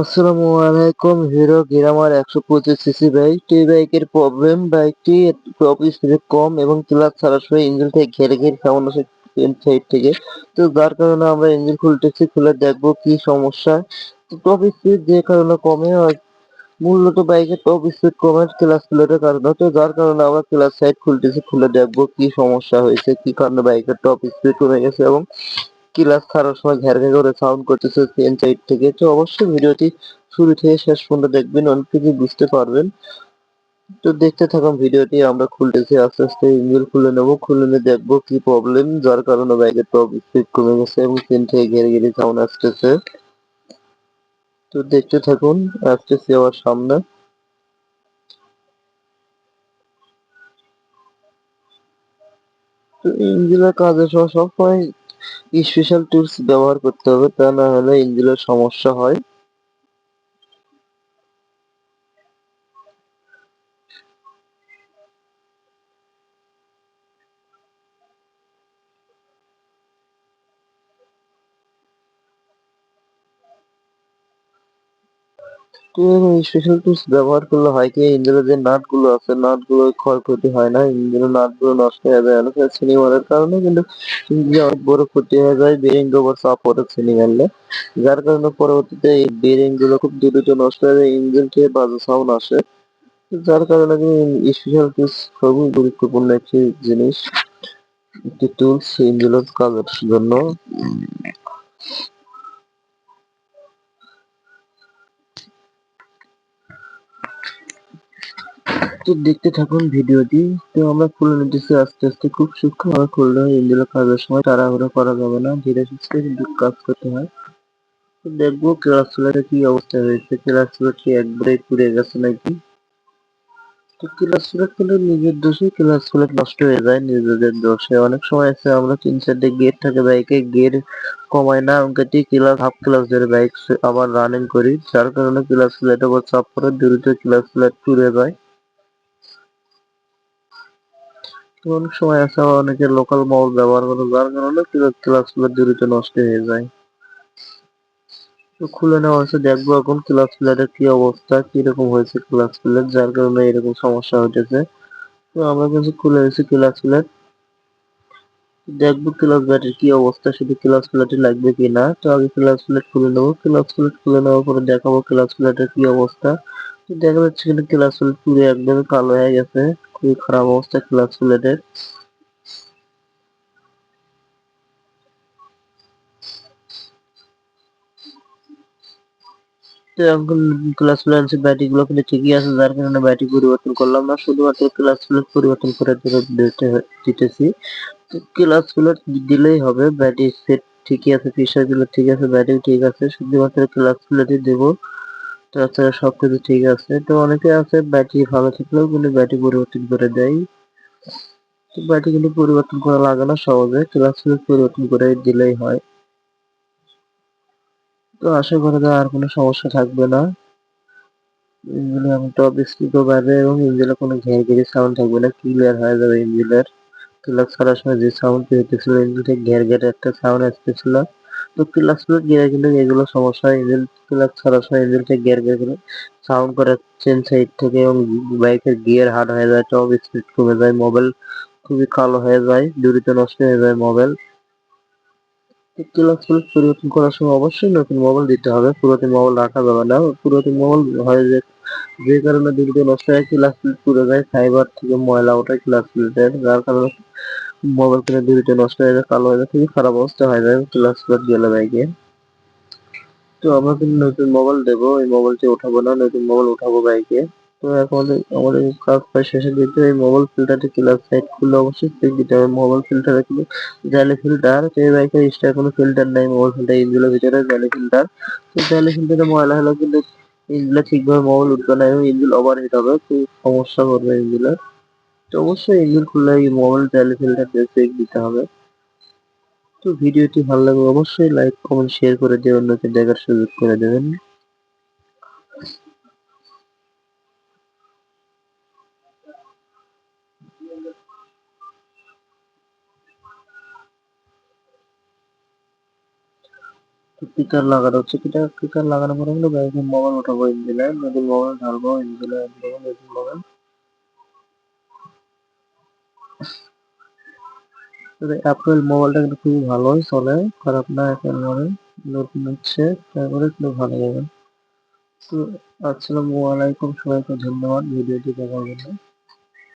আসসালামু আলাইকুম hero grammar একশো পঁচিশ সিসি বাইক এই বাইকের প্রবলেম বাইকটি টপ স্পিড কম এবং ক্লাচ ছাড়ার সময় ইঞ্জিন থেকে ঘেরে ঘেরে আসে সাইড থেকে। তো যার কারণে আমরা ইঞ্জিন খুলতেছি, খুলে দেখব কি সমস্যা। তো টপ স্পিড যে কারণে কমে মূলত বাইকের টপ স্পিড কমে ক্লাচ প্লেটের কারণে। তো যার কারণে আমরা ক্লাচ সাইড খুলতেছি, খুলে দেখব কি সমস্যা হয়েছে, কি কারণে বাইকের টপ স্পিড কমে গেছে এবং ক্লাস ছাড়ার সময় ঘ্যার ঘ্যার করে সাউন্ড করতেছে পেন সাইড থেকে। তো অবশ্যই ভিডিওটি শুরু থেকে শেষ পর্যন্ত দেখবেন, অনেক কিছু বুঝতে পারবেন। তো দেখতে থাকুন ভিডিওটি, আমরা খুলতেছি আস্তে আস্তে ইঞ্জিন খুলে নেব। খুলে নিয়ে দেখব কি প্রবলেম যার কারণে বাইকের টপ স্পিড কমে গেছে এবং পেন থেকে ঘেরে ঘেরে সাউন্ড আসতেছে। তো দেখতে থাকুন, আসতেছি আমার সামনে। তো ইঞ্জিনের কাজের সময় স্পেশাল টুলস ব্যবহার করতে হবে তা না হলে ইঞ্জিনের সমস্যা হয়। স্পেশাল ব্যবহার করলে হয় কি ইঞ্জিনের যে নাটগুলো আছে নাটগুলো ক্ষয়ক্ষতি হয় না। ইঞ্জিনের নাটগুলো নষ্ট হয়ে যায় অনেক ছিনি মারার কারণে, কিন্তু অনেক বড় ক্ষতি হয়ে যায় বেরিং এর উপর চাপ পড়ে ছিনি মারলে। যার কারণে পরবর্তীতে এই বেরিংগুলো খুব দ্রুত নষ্ট হয়ে যায় ইঞ্জিন থেকে বাজে সাউন্ড আসে। যার কারণে স্পেশাল টুলস খুবই গুরুত্বপূর্ণ একটি জিনিস, একটি টুলস ইঞ্জিনের কাজের জন্য। তো দেখতে থাকুন ভিডিওটি। তো আমরা খুলে নিতেছি আস্তে আস্তে খুব সূক্ষ্ম ভাবে খুললে ইঞ্জিনের কাজের সময় তাড়াহুড়ো করা যাবে না। ধীরে সুস্থে কিন্তু কাজ করতে হয়। তো দেখব ক্লাস প্লেটের কি অবস্থা হয়েছে। ক্লাস কি একবারে পুড়ে গেছে নাকি? তো ক্লাস প্লেট কিন্তু নিজের দোষে ক্লাস নষ্ট হয়ে যায়, নিজেদের দোষে। অনেক সময় আছে, আমরা তিন চারটে গেট থাকে বাইকে গিয়ার কমাই না অঙ্কটি ক্লাস হাফ ক্লাস ধরে বাইক আবার রানিং করি। যার কারণে ক্লাস উপর চাপ পড়ে, দ্রুত ক্লাস প্লেট পুড়ে যায় তো অনেক সময় আছে অনেকে লোকাল মাউস ব্যবহার করে, যার কারণে ক্লাস প্লেট দ্রুত নষ্ট হয়ে যায়। খুলে নেওয়া হয়েছে, দেখব এখন ক্লাস প্লেটের কি অবস্থা, কীরকম হয়েছে ক্লাস প্লেট যার কারণে এরকম সমস্যা হতেছে তো আমরা কিন্তু খুলে নিয়েছি ক্লাস প্লেট দেখব ক্লাস প্লেটের কি অবস্থা, শুধু ক্লাস প্লেটে লাগবে কিনা। তো আগে ক্লাস প্লেট খুলে নেব। ক্লাস প্লেট খুলে নেওয়ার পরে দেখাবো ক্লাস প্লেটের কি অবস্থা। দেখা যাচ্ছে কিন্তু ক্লাস প্লেট পুরো একদমই কালো হয়ে গেছে। খুবই খারাপ অবস্থা ক্লাস এখন ক্লাস প্লেট ব্যাটারি গুলো কিন্তু ঠিকই আছে, যার কারণে ব্যাটারি পরিবর্তন করলাম না। শুধুমাত্র ক্লাস প্লেট পরিবর্তন করে দিতে দিতেছি। ক্লাস প্লেট দিলেই হবে ব্যাটারি সেট ঠিকই আছে ফিচারগুলো ঠিক আছে ব্যাটারি ঠিক আছে। শুধুমাত্র ক্লাস প্লেটই দেবো। তাছাড়া সবকিছু ঠিক আছে। তো অনেকে আছে ব্যাটারি ভালো থাকলেও কিন্তু ব্যাটারি পরিবর্তন করে দেয়। তো ব্যাটারি কিন্তু পরিবর্তন করা লাগে না সহজে ক্লাস পরিবর্তন করে দিলেই হয়। তো আশা করা যায় আর কোনো সমস্যা থাকবে না। ইঞ্জিনে আমি টপ স্পিডও বাড়বে এবং ইঞ্জিনে কোনো ঘের ঘেরে সাউন্ড থাকবে না ক্লিয়ার হয়ে যাবে ইঞ্জিনের ক্লাস ছাড়ার সময় যে সাউন্ড হইতেছিল ইঞ্জিন ঘের ঘেরে একটা সাউন্ড আসতেছিল। তো ক্লাস এগুলো সমস্যা ইঞ্জিন ক্লাস ছাড়ার সময় গিয়ার সাউন্ড সাইড থেকে এবং বাইকের গিয়ার হার্ড হয়ে যায় টপ স্পিড কমে যায় মোবাইল খুবই কালো হয়ে যায়, দ্রুত নষ্ট হয়ে যায় মোবাইল পরিবর্তন করার সময় অবশ্যই নতুন মোবাইল দিতে হবে, পুরাতন মোবাইল রাখা যাবে না, পুরাতন মোবাইল হয় যে যে কারণে দ্রুত নষ্ট হয় ক্লাস প্লেট যায় ফাইবার থেকে ময়লা ওঠে ক্লাস যার কারণে মোবাইল কিনে দ্রুত নষ্ট হয়ে যায়, কালো হয়ে যায়, খুবই খারাপ অবস্থা হয়ে যায় ক্লাস প্লেট গেলে বাইকে তো আমরা কিন্তু নতুন মোবাইল দেবো, এই মোবাইলটি উঠাবো না, নতুন মোবাইল উঠাবো বাইকে তো এখন আমাদের কাজ প্রায় শেষের দিকে, এই মোবাইল ফিল্টারটি ক্লাস সাইড খুলে অবশ্যই চেক দিতে হবে। মোবাইল ফিল্টারে কিন্তু জালি ফিল্টার তো এই বাইকের এক্সট্রা কোনো ফিল্টার নাই, মোবাইল ফিল্টার ইঞ্জিনের ভিতরে জালি ফিল্টার তো জালি ফিল্টারে ময়লা হলেও কিন্তু ইঞ্জিনে ঠিকভাবে মোবাইল উঠবে না এবং ইঞ্জিন ওভারহিট হবে, খুব সমস্যা করবে ইঞ্জিনের তো অবশ্যই ইঞ্জিন খুললে মোবাইল জালি ফিল্টার চেক দিতে হবে। তো ভিডিওটি ভালো লাগলে অবশ্যই লাইক কমেন্ট শেয়ার করে দিয়ে অন্যকে দেখার সুযোগ করে দেবেন। স্পিকার লাগানো হচ্ছে। স্পিকার লাগানোর পরে হলো গাড়িতে মোবাইল উঠাবো ইঞ্জিনে নতুন মোবাইল ঢালবো ইঞ্জিনে মোবাইল অ্যাপেল মোবাইলটা কিন্তু খুবই ভালো চলে, খারাপ না অ্যাপেল মোবাইল নতুন হচ্ছে তারপরে কিন্তু ভালো মোবাইল তো আসসালামু আলাইকুম সবাইকে ধন্যবাদ, ভিডিওটি দেখার জন্য।